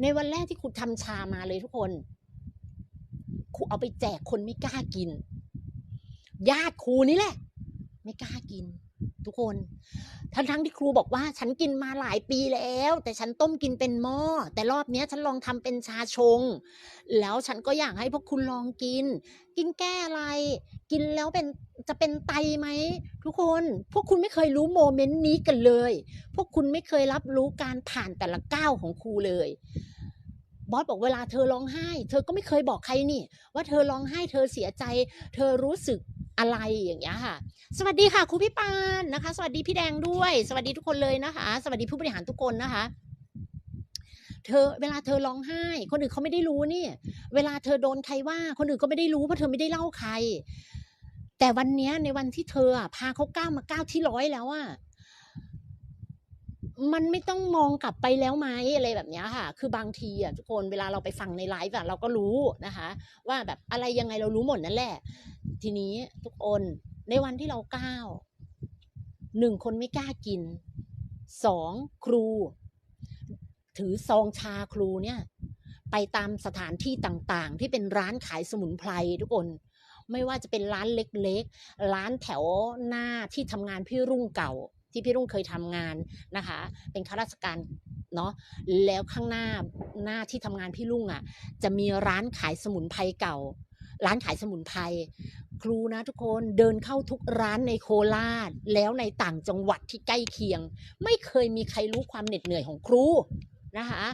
ในวันแรกที่ครูทำชามาเลยทุกคนครูเอาไปแจกคนไม่กล้ากิน ญาติครูนี่แหละ ไม่กล้ากิน ทุกคน ทั้งทั้งๆที่ครูบอกว่า ฉันกินมาหลายปีแล้ว แต่ฉันต้มกินเป็นหม้อแต่รอบเนี้ยฉันลองทำเป็นชาชง แล้วฉันก็อยากให้พวกคุณลองกิน กินแก้อะไร กินแล้วเป็นจะเป็นไตไหมทุกคนพวกคุณไม่เคยรู้โมเมนต์นี้กันเลย พวกคุณไม่เคยรับรู้การผ่านแต่ละก้าวของครูเลยบอสบอกเวลาเธอร้องไห้ เธอก็ไม่เคยบอกใครนี่ ว่าเธอร้องไห้ เธอเสียใจ เธอรู้สึก อะไรอย่างเงี้ยค่ะ สวัสดีค่ะครูพี่ปานนะคะ สวัสดีพี่แดงด้วย สวัสดีทุกคนเลยนะคะ สวัสดีผู้บริหารทุกคนนะคะ เธอเวลาเธอร้องไห้ คนอื่นเขาไม่ได้รู้นี่ เวลาเธอโดนใครว่า คนอื่นก็ไม่ได้รู้เพราะเธอไม่ได้เล่าใคร แต่วันนี้ในวันที่เธอพาเขาก้าวมาก้าวที่ร้อยแล้วอะ มันไม่ต้องมองกลับไปแล้วไหมอะไรแบบนี้ค่ะ คือบางทีอะทุกคนเวลาเราไปฟังในไลฟ์อะเราก็รู้นะคะ ว่าแบบอะไรยังไงเรารู้หมดนั่นแหละ ทีนี้ทุกคนในวันที่เราก้าวหนึ่งคนไม่กล้ากินสองครู ถือซองชาครูเนี่ย ไปตามสถานที่ต่างๆ ที่เป็นร้านขายสมุนไพรทุกคน ไม่ว่าจะเป็นร้านเล็กๆ ร้านแถวหน้าที่ทำงานพี่รุ่งเก่า ที่พี่รุ่งเคยทำงานนะคะ เป็นข้าราชการเนาะแล้วข้างหน้าหน้าที่ทำงานพี่รุ่งอะ่ะ จะมีร้านขายสมุนไพรเก่า ร้านขายสมุนไพรครูนะทุกคนเดินเข้าทุกร้านในโคราชแล้วในต่างจังหวัดที่ใกล้เคียง ไม่เคยมีใครรู้ความเหน็ดเหนื่อยของครู นะคะ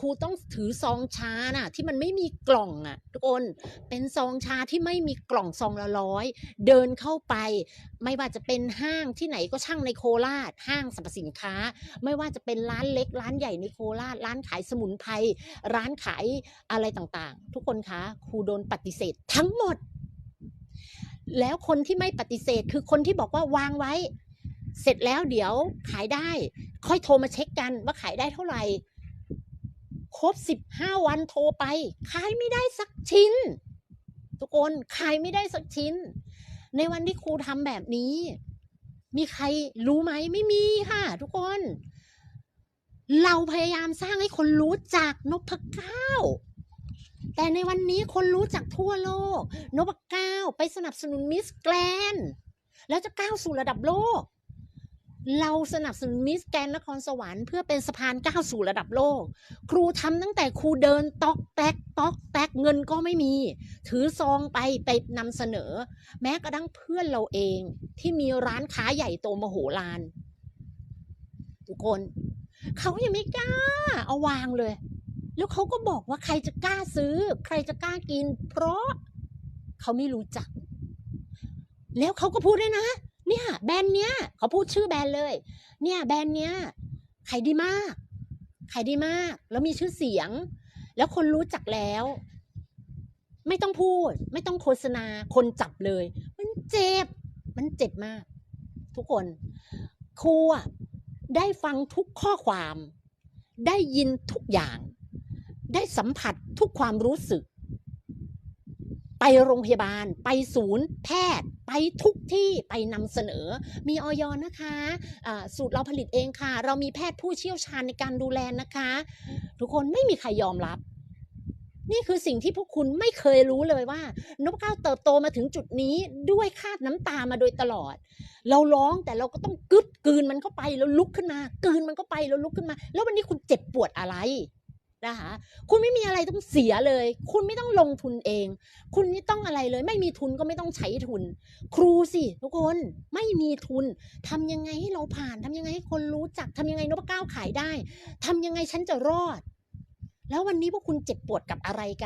ครูต้องถือซองชาน่ะที่มันไม่มีกล่องอะทุกคนเป็นซองชาที่ไม่มีกล่องซองละร้อยเดินเข้าไป ไม่ว่าจะเป็นห้างที่ไหนก็ช่างในโคราช ห้างสรรพสินค้า ไม่ว่าจะเป็นร้านเล็ก ร้านใหญ่ในโคราช ร้านขายสมุนไพรร้านขายอะไรต่างๆ ทุกคนคะครูโดนปฏิเสธทั้งหมด แล้วคนที่ไม่ปฏิเสธคือคนที่บอกว่าวางไว้ เสร็จแล้วเดี๋ยวขายได้ ค่อยโทรมาเช็คกันว่าขายได้เท่าไหร่ ครบสิบห้าวันโทรไป ขายไม่ได้สักชิ้น ทุกคนขายไม่ได้สักชิ้น ในวันที่ครูทำแบบนี้ มีใครรู้ไหมไม่มีค่ะ ทุกคน เราพยายามสร้างให้คนรู้จักนพเก้าแต่ในวันนี้คนรู้จักทั่วโลก นพเก้าไปสนับสนุนมิสแกรนแล้วจะก้าวสู่ระดับโลก เราสนับสนุนมิสแกรนด์นครสวรรค์เพื่อเป็นสะพานก้าวสู่ระดับโลก ครูทำตั้งแต่ครูเดินตอกแตกตอกแตกเงินก็ไม่มี ถือซองไปไปนำเสนอ แม้กระทั่งเพื่อนเราเองที่มีร้านค้าใหญ่โตมโหฬารทุกคนเขายังไม่กล้าเอาวางเลย แล้วเขาก็บอกว่าใครจะกล้าซื้อ ใครจะกล้ากิน เพราะเขาไม่รู้จัก แล้วเขาก็พูดด้วยนะ เนี่ยแบรนด์เนี้ยเขาพูดชื่อแบรนด์เลย เนี่ยแบรนด์เนี้ยขายดีมากขายดีมาก แล้วมีชื่อเสียง แล้วคนรู้จักแล้ว ไม่ต้องพูด ไม่ต้องโฆษณา คนจับเลย มันเจ็บ มันเจ็บมาก ทุกคน ครูได้ฟังทุกข้อความ ได้ยินทุกอย่าง ได้สัมผัสทุกความรู้สึก ไปโรงพยาบาล ไปศูนย์ แพทย์ ไปทุกที่ไปนำเสนอ มีออยนะคะอ่าสูตรเราผลิตเองค่ะ เรามีแพทย์ผู้เชี่ยวชาญในการดูแลนะคะ ทุกคนไม่มีใครยอมรับ นี่คือสิ่งที่พวกคุณไม่เคยรู้เลยว่านพเก้าเติบโตมาถึงจุดนี้ด้วยคาดน้ำตามาโดยตลอด เราร้องแต่เราก็ต้องกึดกืนมันเข้าไปแล้วลุกขึ้นมา กืนมันเข้าไปแล้วลุกขึ้นมา แล้ววันนี้คุณเจ็บปวดอะไร นะคะ คุณไม่มีอะไรต้องเสียเลย คุณไม่ต้องลงทุนเอง คุณไม่ต้องอะไรเลย ไม่มีทุนก็ไม่ต้องใช้ทุน ครูสิทุกคนไม่มีทุนทำยังไงให้เราผ่านทำยังไงให้คนรู้จักทำยังไงนพเก้าขายได้ทำยังไงฉันจะรอด แล้ววันนี้พวกคุณเจ็บปวดกับอะไรกัน